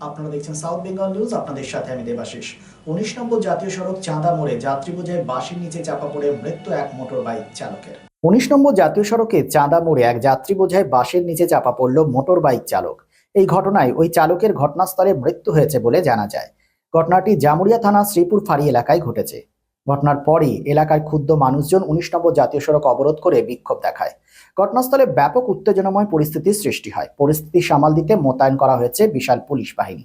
আপনারা দেখছেন south Bengal news আপনাদের সাথে আমি দেবাশিস। উনিশ নম্বর জাতীয় সড়ক চাঁদা মোড়ে যাত্রী বোঝায় বাসের নিচে চাপা পড়ে মৃত্যু এক মোটর বাইক চালকের। উনিশ নম্বর জাতীয় সড়কে চাঁদা মোড়ে এক যাত্রী বোঝায় বাসের নিচে চাপা পড়ল মোটর বাইক চালক। এই ঘটনায় ওই চালকের ঘটনাস্থলে মৃত্যু হয়েছে বলে জানা যায়। ঘটনাটি জামুরিয়া থানা শ্রীপুর ফাঁড়ি এলাকায় ঘটেছে। ঘটনার পরই এলাকার ক্ষুদ্র মানুষজন উনিশ নম্বর জাতীয় সড়ক অবরোধ করে বিক্ষোভ দেখায়। ঘটনাস্থলে ব্যাপক উত্তেজনাময় পরিস্থিতির সৃষ্টি হয়। পরিস্থিতি সামাল দিতে মোতায়েন করা হয়েছে বিশাল পুলিশ বাহিনী।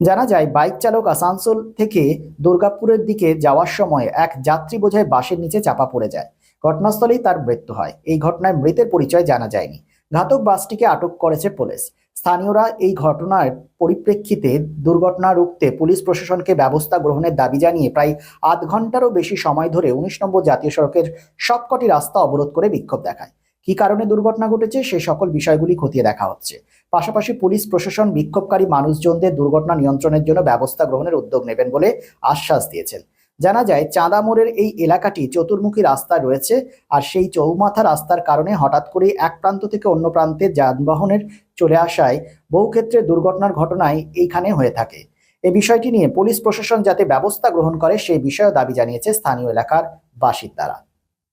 জানা যায়, বাইক চালক আসানসোল থেকে দুর্গাপুরের দিকে যাওয়ার সময় এক যাত্রী বোঝায় বাসের নিচে চাপা পড়ে যায়। ঘটনাস্থলেই তার মৃত্যু হয়। এই ঘটনায় মৃতের পরিচয় জানা যায়নি। ঘাতক বাসটিকে আটক করেছে পুলিশ। স্থানীয়রা এই ঘটনার পরিপ্রেক্ষিতে দুর্ঘটনা রুখতে পুলিশ প্রশাসনকে ব্যবস্থা গ্রহণের দাবি জানিয়ে প্রায় আধ ঘন্টারও বেশি সময় ধরে উনিশ নম্বর জাতীয় সড়কের সবকটি রাস্তা অবরোধ করে বিক্ষোভ দেখায়। কি কারণে দুর্ঘটনা ঘটেছে সে সকল বিষয়গুলি খতিয়ে দেখা হচ্ছে। পাশাপাশি পুলিশ প্রশাসন বিক্ষোভকারী মানুষজনদের দুর্ঘটনা নিয়ন্ত্রণের জন্য ব্যবস্থা গ্রহণের উদ্যোগ নেবেন বলে আশ্বাস দিয়েছেন। জানা যায় চাঁদা মোড়ের এই এলাকাটি চতুর্মুখী রাস্তা রয়েছে আর সেই চৌমাথা রাস্তার কারণে হঠাৎ করে এক প্রান্ত থেকে অন্য প্রান্তে যানবাহনের চলে আসায় বহু ক্ষেত্রে দুর্ঘটনার ঘটনায় এইখানে হয়ে থাকে। এ বিষয়টি নিয়ে পুলিশ প্রশাসন যাতে ব্যবস্থা গ্রহণ করে সেই বিষয়ে দাবি জানিয়েছে স্থানীয় এলাকার বাসিন্দারা।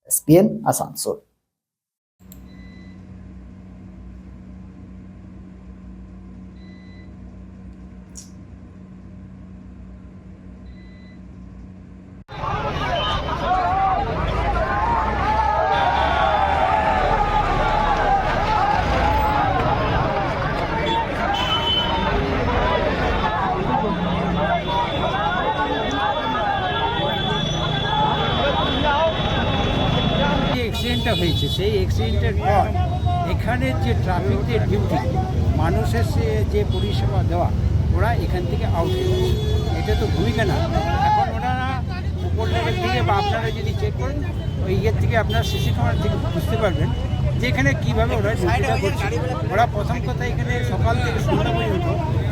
এসপিএন আসানসোল যে অ্যাক্সিডেন্টটা হয়েছে, সেই অ্যাক্সিডেন্টের পর এখানের যে ট্রাফিকের ডিউটি মানুষের যে পরিষেবা দেওয়া, ওরা এখান থেকে আউট হয়ে এটা তো ভূমিকা না এখন ওনারা উপর লেভেল থেকে বা আপনারা যদি চেক করেন, ওই ইয়ের থেকে আপনার সিসি ক্যামেরা থেকে বুঝতে পারবেন যে এখানে কীভাবে ওরা ডিউটিটা করছে। ওরা প্রথম কথা এখানে সকাল থেকে সন্ধ্যা পর্যন্ত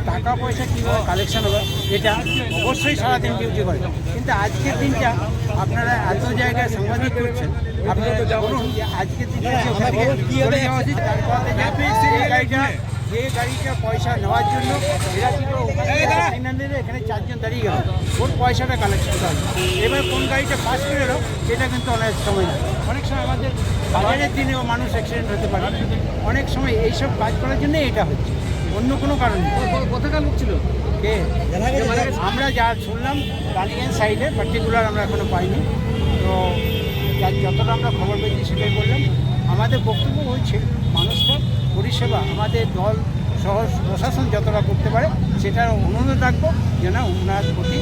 টাকা পয়সা কীভাবে কালেকশন হবে, এটা অবশ্যই সারাদিন ডিউটি করে। কিন্তু আজকের দিনটা আপনারা এত জায়গায় সাংবাদিক করছেন আপনারা যে গাড়িটা পয়সা নেওয়ার জন্য এরা ছিল ওখানে এখানে চারজন দাঁড়িয়ে গেল। ওর পয়সাটা কালেকশন করতে হবে। এবার কোন গাড়িটা পাস করে এলো সেটা কিন্তু অনেক সময় না অনেক সময় আমাদের বাজারের দিনেও মানুষ অ্যাক্সিডেন্ট হতে পারে। অনেক সময় এইসব কাজ করার জন্য এটা হচ্ছে। অন্য কোনো কারণ কোথাকার লোক? ছিল কে আমরা যা শুনলাম কালিগঞ্জ সাইডে পার্টিকুলার আমরা এখনও পাইনি। তো যার যতটা আমরা খবর পেয়েছি সেটাই বললাম আমাদের বক্তব্য হচ্ছে মানুষটা পরিষেবা আমাদের দল সহ প্রশাসন যতটা করতে পারে সেটার অনুরোধ রাখব যেন ওনার প্রতি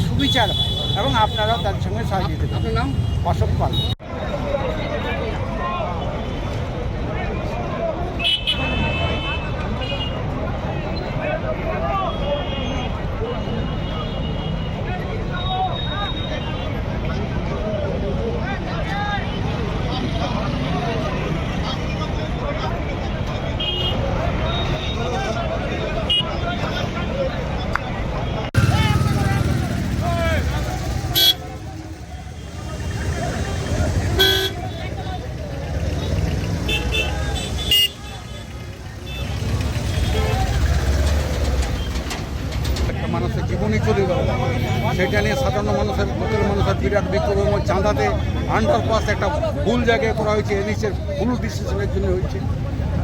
সুবিচার হয় এবং আপনারাও তার সঙ্গে সাহায্য দিতে আপনার নাম? অশোক পাল একটা মানুষের জীবনই চলে গেল সেটা নিয়ে সাধারণ মানুষের ভোটের মানুষের বিরাট বিক্ষোভ এবং চাঁদাতে আন্ডারপাস একটা ভুল জায়গায় করা হয়েছে এনএসের ভুল ডিসিশনের জন্য হয়েছে।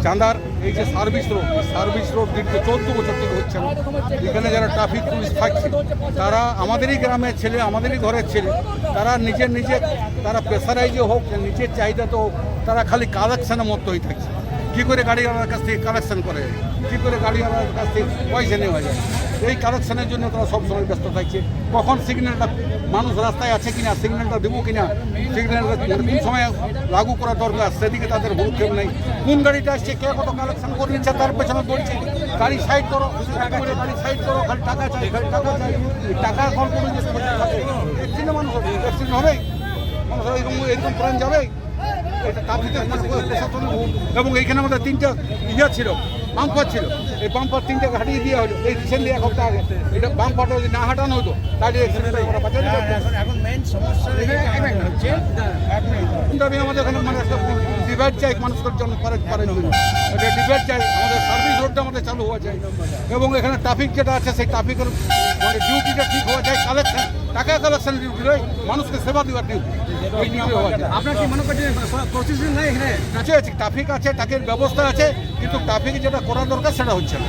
চাঁদার এই যে সার্ভিস রোড সার্ভিস রোড দীর্ঘ চোদ্দ বছর থেকে হচ্ছে না। এখানে যারা ট্রাফিক পুলিশ থাকছে, তারা আমাদেরই গ্রামের ছেলে, আমাদেরই ঘরের ছেলে, তারা নিজের নিজের, তারা প্রেসারাইজে হোক, নিজের চাহিদা তো হোক, তারা খালি কালেকশনের মতো হয়ে থাকছে। কী করে গাড়িওয়ালার কাছ থেকে কালেকশন করে? কী করে গাড়িওয়ালার কাছ থেকে পয়সা নেওয়া যায়? এই কালেকশনের জন্য তারা সবসময় ব্যস্ত থাকছে। কখন সিগন্যালটা মানুষ রাস্তায় আছে কিনা সিগন্যালটা দেবো কিনা সিগন্যালটা কোন সময় লাগু করা দরকার? সেদিকে তাদের ভূক্ষেপ নেই। কোন গাড়িটা আসছে, কে কত কালেকশন করে নিচ্ছে, তার পেছনে দৌড়ছে? গাড়ি সাইড করো করে, গাড়ি সাইড করো, খালি টাকা চাই, খালি টাকা চাই। টাকা নিয়ে যে অ্যাক্সিডেন্ট মানুষ অ্যাক্সিডেন্ট হবে মানুষ এরকম এরকম প্রাণ যাবে এবং এইখানে আমাদের তিনটা ইয়া ছিল বাম্পার ছিল। এই বাম্পার তিনটাকে হারিয়ে দেওয়া হলো। এই রিসেন্টলি এক সপ্তাহ আগে। এটা বাম্পারটা যদি না হাঁটানো হতো, তাহলে আমি আমাদের এখানে মানে একটা ডিভাইড চাই, মানুষের জন্য করার জন্য। একটা ডিভাইড চাই। আমাদের সার্ভিস রোডটা আমাদের চালু হওয়া চাই। এবং এখানে ট্রাফিক যেটা আছে, সেই ট্রাফিকের মানে ডিউটিটা ঠিক হওয়া যায় কালেকশন টাকা কালেকশন ডিউটি নয় মানুষকে সেবা দেওয়ার ডিউটি ওই ডিউটি হওয়া চাই আপনার কি মনে করছেন প্রসেসিং নাই এখানে? আছে ট্রাফিক আছে ট্রাফিকের ব্যবস্থা আছে কিন্তু ট্রাফিক যেটা করা দরকার সেটা হচ্ছে না।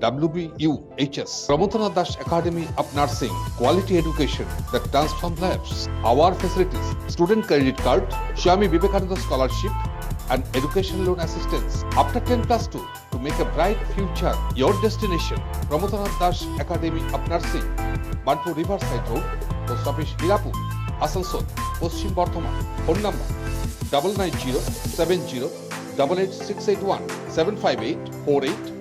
WBUHS. Pramotana Dash Academy of Nursing, quality education that transforms lives. Our facilities, student credit card, Swami Vivekananda scholarship, and education loan assistance. After 10 plus 2, to make a bright future, your destination, Pramotana Dash Academy of Nursing, Bantu Riverside Road, Post Office Hirapur, Asansol, eight one seven five eight four eight